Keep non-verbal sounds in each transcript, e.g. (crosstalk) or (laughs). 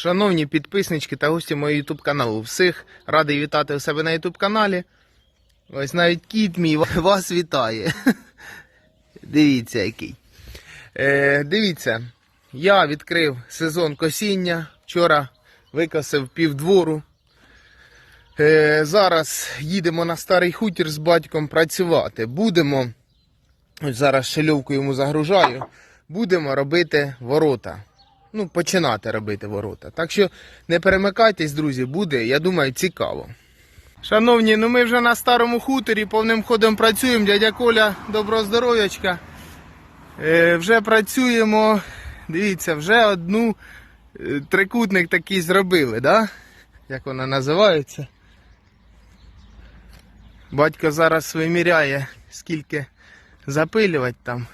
Шановні підписнички та гості мого YouTube каналу, всіх радий вітати у себе на YouTube каналі. Ось навіть кіт мій вас вітає. (laughs) Дивіться який. Е, дивіться, я відкрив сезон косіння. Вчора викосив півдвору. Е, зараз їдемо на старий хутір з батьком працювати. Будемо, ось зараз шельовку йому загружаю, будемо робити ворота. Ну, починати робити ворота. Так що не перемикайтесь, друзі, буде, я думаю, цікаво. Шановні, ну ми вже на старому хуторі повним ходом працюємо. Дядя Коля, доброго здоров'ячка. Е, вже працюємо. Дивіться, вже одну е, трикутник такий зробили, да? Як вона називається? Батько зараз виміряє, скільки запилювати там.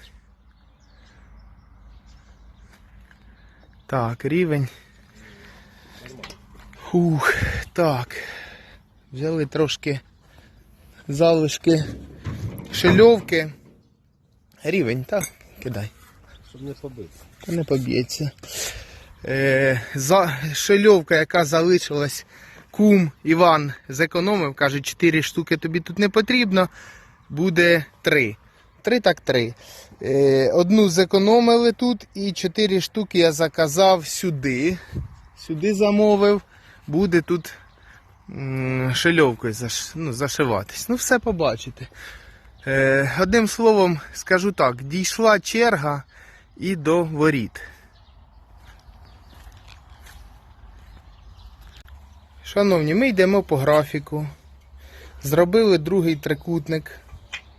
Так, рівень. Хух, так. Взяли трошки залишки шильовки. Рівень, так, кидай. Щоб не побити. Та не поб'ється. Е, за, шильовка, яка залишилась, кум Іван зекономив, каже, 4 штуки тобі тут не потрібно, буде 3. 3 так 3. Е, одну зекономили тут і 4 штуки я заказав сюди. Сюди замовив. Буде тут шильовкою ну, зашиватись. Ну, все побачите. Е, одним словом, скажу так, дійшла черга і до воріт. Шановні, ми йдемо по графіку. Зробили другий трикутник.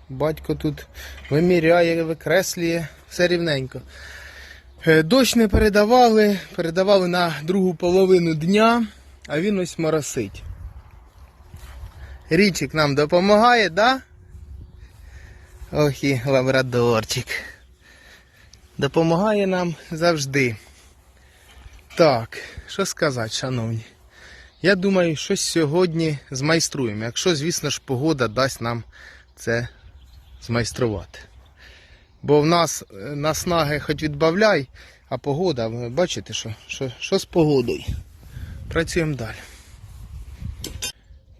Батько тут виміряє, викреслює, все рівненько. Е, Дощ не передавали, передавали на другу половину дня, а він ось моросить. Річик нам допомагає, да? Ох і лабрадорчик. Допомагає нам завжди. Так, що сказати, шановні. Я думаю, щось сьогодні змайструємо. Якщо, звісно ж, погода дасть нам це змайструвати. Бо в нас е, наснаги хоч відбавляй, а погода, ви бачите, що, що, що з погодою. Працюємо далі.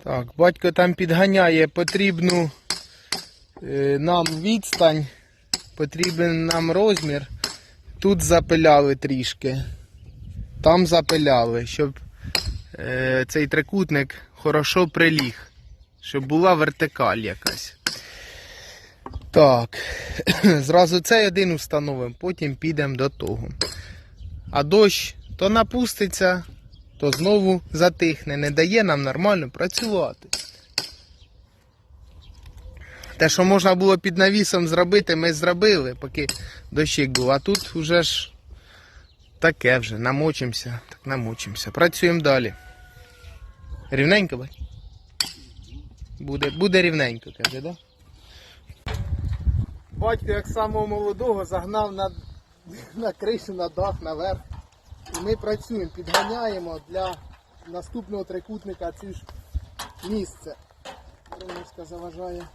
Так, батько там підганяє потрібну е, нам відстань, потрібен нам розмір. Тут запиляли трішки, там запиляли, щоб е, цей трикутник хорошо приліг, щоб була вертикаль якась. Так, (clears throat) зразу цей один установимо, потім підемо до того. А дощ то напуститься, то знову затихне, не дає нам нормально працювати. Те, що можна було під навісом зробити, ми зробили, поки дощик був. А тут вже ж таке вже, намочимося, так намочимося. Працюємо далі. Рівненько? Буде, буде рівненько, каже, да? Батько, як самого молодого, загнав на, на кришу, на дах, наверх. І ми працюємо, підганяємо для наступного трикутника це ж місце. Ромушка заважає.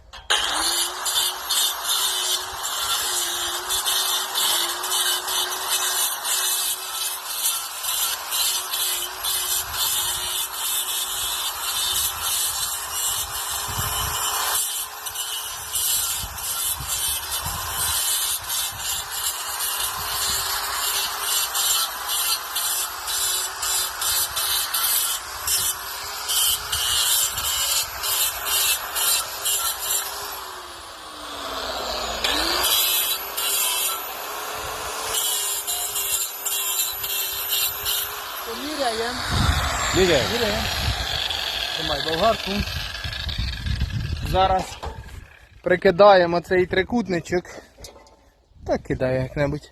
Міряємо. Міряємо. Тримай болгарку. Зараз прикидаємо цей трикутничок. Так кидаю як-небудь.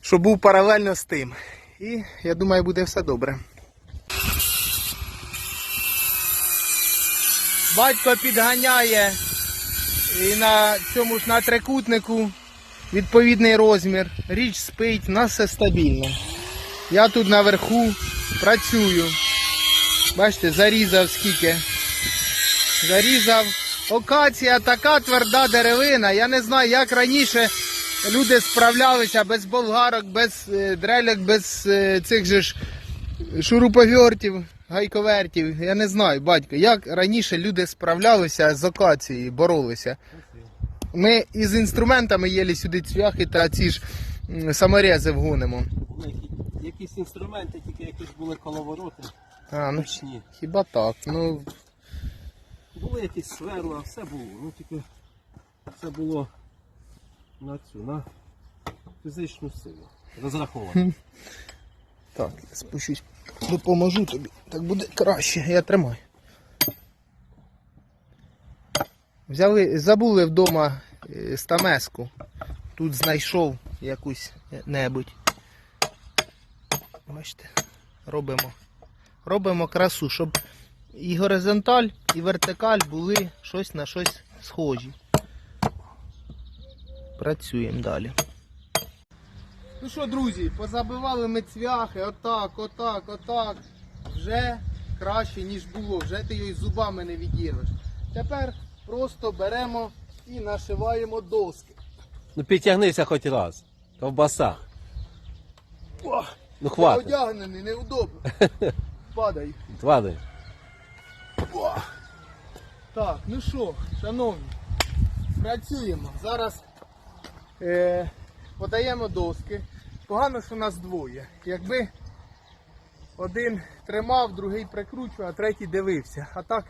Щоб був паралельно з тим. І я думаю, буде все добре. Батько підганяє і на цьому ж на трикутнику відповідний розмір. Річ спить, у нас все стабільно. Я тут наверху працюю. Бачите, зарізав скільки. Зарізав. Окація така тверда деревина. Я не знаю, як раніше люди справлялися без болгарок, без е, дрелек, без е, цих же ж шуруповертів, гайковертів. Я не знаю, батько, як раніше люди справлялися з окацією, боролися. Ми із інструментами єлі сюди цвяхи та ці ж саморези вгонимо. Якісь інструменти, якісь були коловороти. А, ну Ручні. хіба так. Ну, Були якісь сверла, все було. Ну тільки це було на цю, на фізичну силу. Розраховано. так, я спущусь, допоможу тобі. Так буде краще, я тримаю. Взяли, забули вдома е, стамеску. Тут знайшов якусь небудь. Бачите, робимо. Робимо красу, щоб і горизонталь, і вертикаль були щось на щось схожі. Працюємо далі. Ну що, друзі, позабивали ми цвяхи, отак, отак, отак. Вже краще, ніж було, вже ти його зубами не відірвеш. Тепер просто беремо і нашиваємо доски. Ну підтягнися хоч раз. Ковбаса. О, Ну я одягнений, неудобно. (laughs) Падай. Хватить. О. Так, ну що, шановні, працюємо. Зараз е, подаємо доски. Погано, що нас двоє. Якби один тримав, другий прикручував, а третій дивився. А так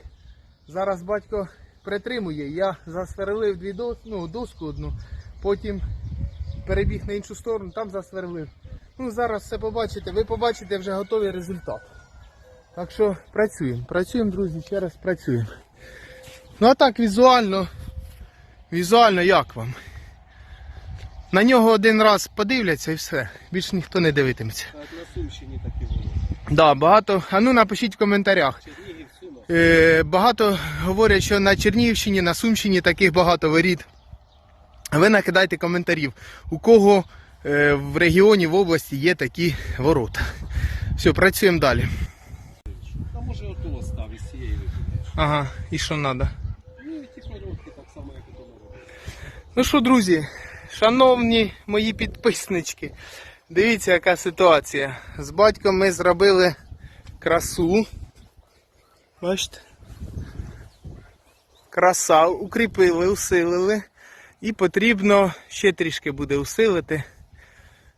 зараз батько притримує. Я засверлив дві дос, ну, доску одну, потім перебіг на іншу сторону, там засверлив. Ну, зараз все побачите, ви побачите вже готовий результат. Так що працюємо, працюємо, друзі, ще раз працюємо. Ну а так візуально, візуально як вам? На нього один раз подивляться і все. Більш ніхто не дивитиметься. Так на Сумщині такі було. Да, багато. А ну напишіть в коментарях. Е, багато говорять, що на Чернігівщині, на Сумщині таких багато воріт. Ви накидайте коментарів, у кого в регіоні, в області є такі ворота. Все, працюємо далі. А може ото став із цієї викидаєш. Ага, і що треба? Ну і ті коробки так само, як ото робили. Ну що, друзі, шановні мої підписнички, дивіться, яка ситуація. З батьком ми зробили красу. Бачите? Краса, укріпили, усилили. І потрібно ще трішки буде усилити.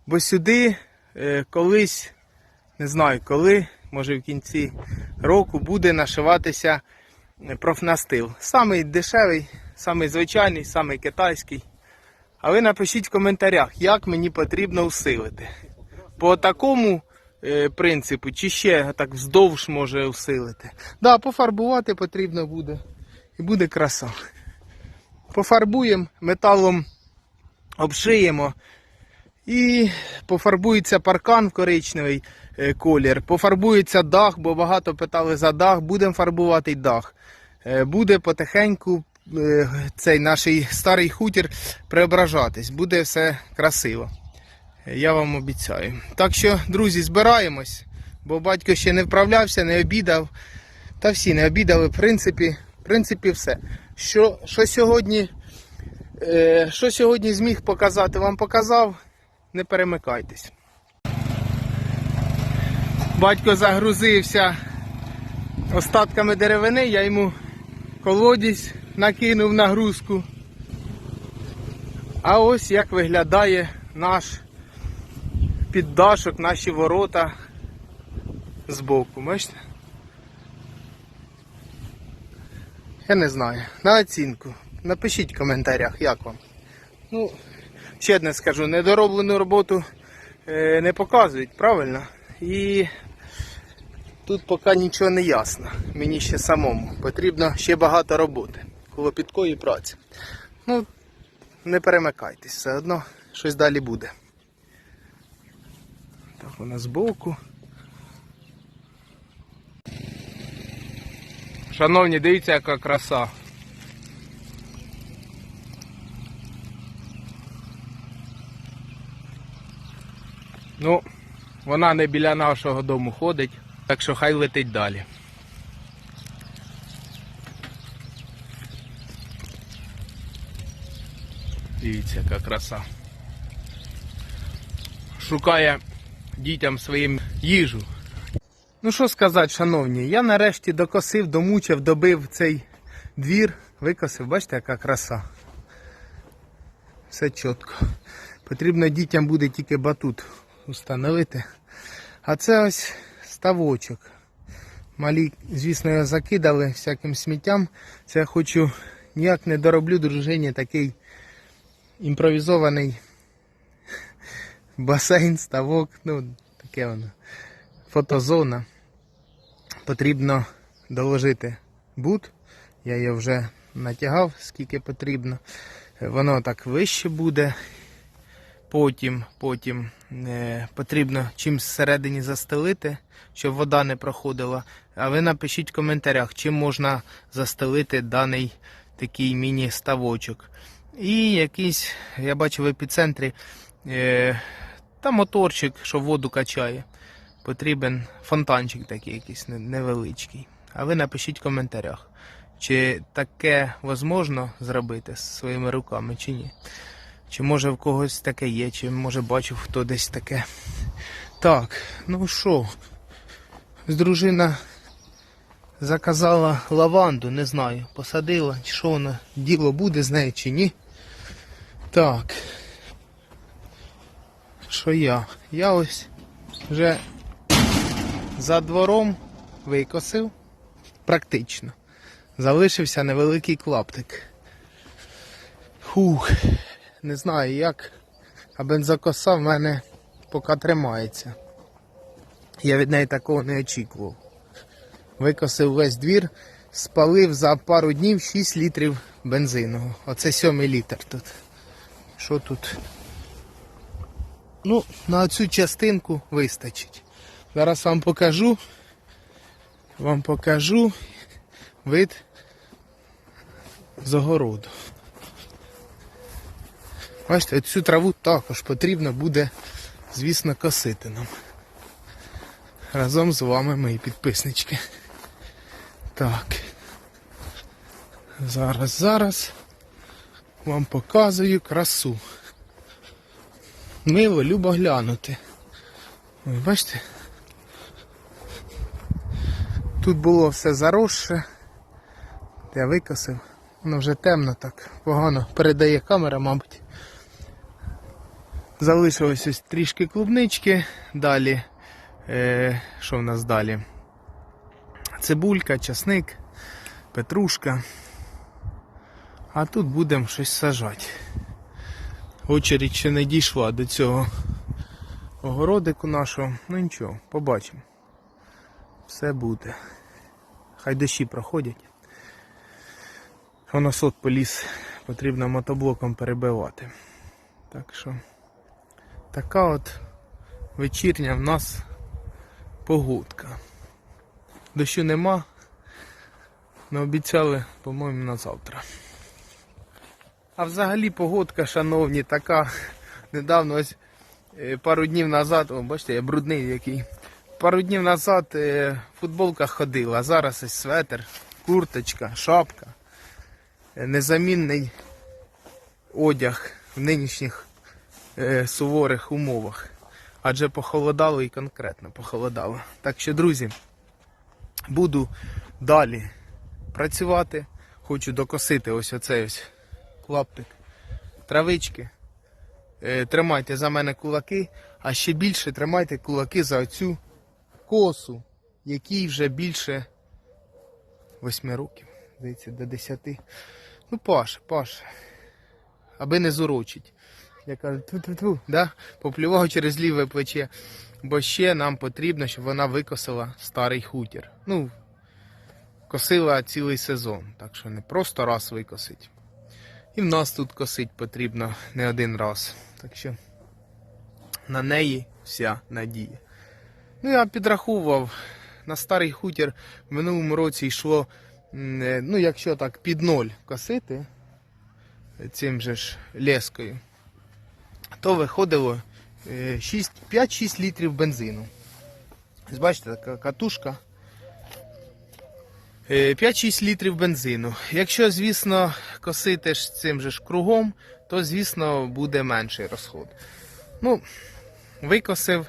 Бо сюди е, колись, не знаю коли, може в кінці року буде нашиватися е, профнастил. Самий дешевий, самий звичайний, самий китайський. А ви напишіть в коментарях, як мені потрібно усилити. По такому е, принципу, чи ще так вздовж може усилити. Да, пофарбувати потрібно буде. І буде краса. Пофарбуємо, металом обшиємо. І пофарбується паркан в коричневий е, колір. Пофарбується дах, бо багато питали за дах. Будемо фарбувати дах. Е, Буде потихеньку е, цей наш старий хутір преображатись. Буде все красиво. Я вам обіцяю. Так що, друзі, збираємось, бо батько ще не вправлявся, не обідав. Та всі не обідали, в принципі, в принципі, все. Що, що сьогодні. Що сьогодні зміг показати, вам показав. Не перемикайтесь. Батько загрузився остатками деревини, я йому колодязь накинув нагрузку. А ось як виглядає наш піддашок, наші ворота збоку. Бачите? Я не знаю. На оцінку. Напишіть в коментарях, як вам. Ну, ще одне скажу, недороблену роботу е, не показують, правильно? І тут поки нічого не ясно. Мені ще самому. Потрібно ще багато роботи. Клопіткої праці. Ну, не перемикайтесь, все одно щось далі буде. Так, вона збоку. Шановні, дивіться, яка краса. Ну, вона не біля нашого дому ходить, так що хай летить далі. Дивіться, яка краса. шукає дітям своїм їжу. Ну що сказати, шановні, я нарешті докосив, домучив, добив цей двір, викосив, бачите, яка краса. Все чітко. Потрібно дітям буде тільки батут установити. А це ось ставочок. Малі, звісно, його закидали всяким сміттям. Це я хочу ніяк не дороблю дружині такий імпровізований басейн, ставок, ну, таке воно. Фотозона. Потрібно доложити бут. Я його вже натягав, скільки потрібно. Воно так вище буде. Потім, потім е, потрібно чимсь всередині застелити, щоб вода не проходила. А ви напишіть в коментарях, чим можна застелити даний такий міні-ставочок. І якийсь, я бачу в епіцентрі, е, та моторчик, що воду качає. Потрібен фонтанчик такий якийсь невеличкий. А ви напишіть в коментарях, чи таке можливо зробити своїми руками, чи ні. Чи може в когось таке є, чи може бачив хто десь таке. Так, ну що, дружина заказала лаванду, не знаю, посадила, чи що вона, діло буде з нею чи ні. Так. Що я? Я ось вже за двором викосив. Практично. Залишився невеликий клаптик. Фух, не знаю як, а бензокоса в мене поки тримається. Я від неї такого не очікував. Викосив весь двір, спалив за пару днів 6 літрів бензину. Оце сьомий літр тут. Що тут? Ну, на цю частинку вистачить. Зараз вам покажу. Вам покажу вид з огороду. Бачите, цю траву також потрібно буде, звісно, косити нам. Разом з вами, мої підписнички. Так. Зараз, зараз вам показую красу. Мило, любо глянути. Ой, бачите? Тут було все заросше. Я викосив. Воно вже темно так, погано передає камера, мабуть. Залишилось ось трішки клубнички. Далі. Е, що в нас далі? Цибулька, часник, петрушка. А тут будемо щось сажати. Очередь ще не дійшла до цього огородику нашого. Ну нічого, побачимо. Все буде. Хай дощі проходять. Воно сот поліз, потрібно мотоблоком перебивати. Так що така от вечірня в нас погодка. Дощу нема, але обіцяли, по-моєму, на завтра. А взагалі погодка, шановні, така. Недавно ось е, пару днів назад, о, бачите, я брудний який. Пару днів назад е, в футболках ходив, а зараз ось светр, курточка, шапка. Е, Незамінний одяг в нинішніх е, суворих умовах. Адже похолодало і конкретно похолодало. Так що, друзі, буду далі працювати. Хочу докосити ось оцей ось клаптик травички. Е, Тримайте за мене кулаки, а ще більше тримайте кулаки за оцю косу, якій вже більше 8 років, здається, до 10. Ну, Паш, Паш, аби не зурочить. Я кажу, ту-ту-ту, да? поплював через ліве плече. Бо ще нам потрібно, щоб вона викосила старий хутір. Ну, косила цілий сезон, так що не просто раз викосить. І в нас тут косить потрібно не один раз. Так що на неї вся надія. Ну, я підраховував, на старий хутір в минулому році йшло, е, ну, якщо так, під ноль косити цим же ж лескою, то виходило е, 6 5-6 літрів бензину. Бачите, така катушка. Е, 5-6 літрів бензину. Якщо, звісно, косити ж цим же ж кругом, то, звісно, буде менший розход. Ну, викосив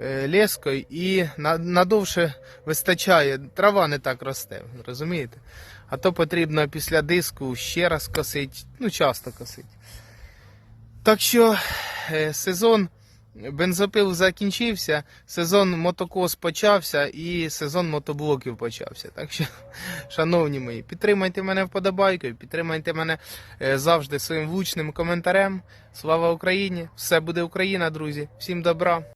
е, лескою і надовше вистачає. Трава не так росте, розумієте? А то потрібно після диску ще раз косити, ну часто косити. Так що е, сезон бензопил закінчився, сезон мотокос почався і сезон мотоблоків почався. Так що, (laughs) шановні мої, підтримайте мене вподобайкою, підтримайте мене е, завжди своїм влучним коментарем. Слава Україні! Все буде Україна, друзі! Всім добра!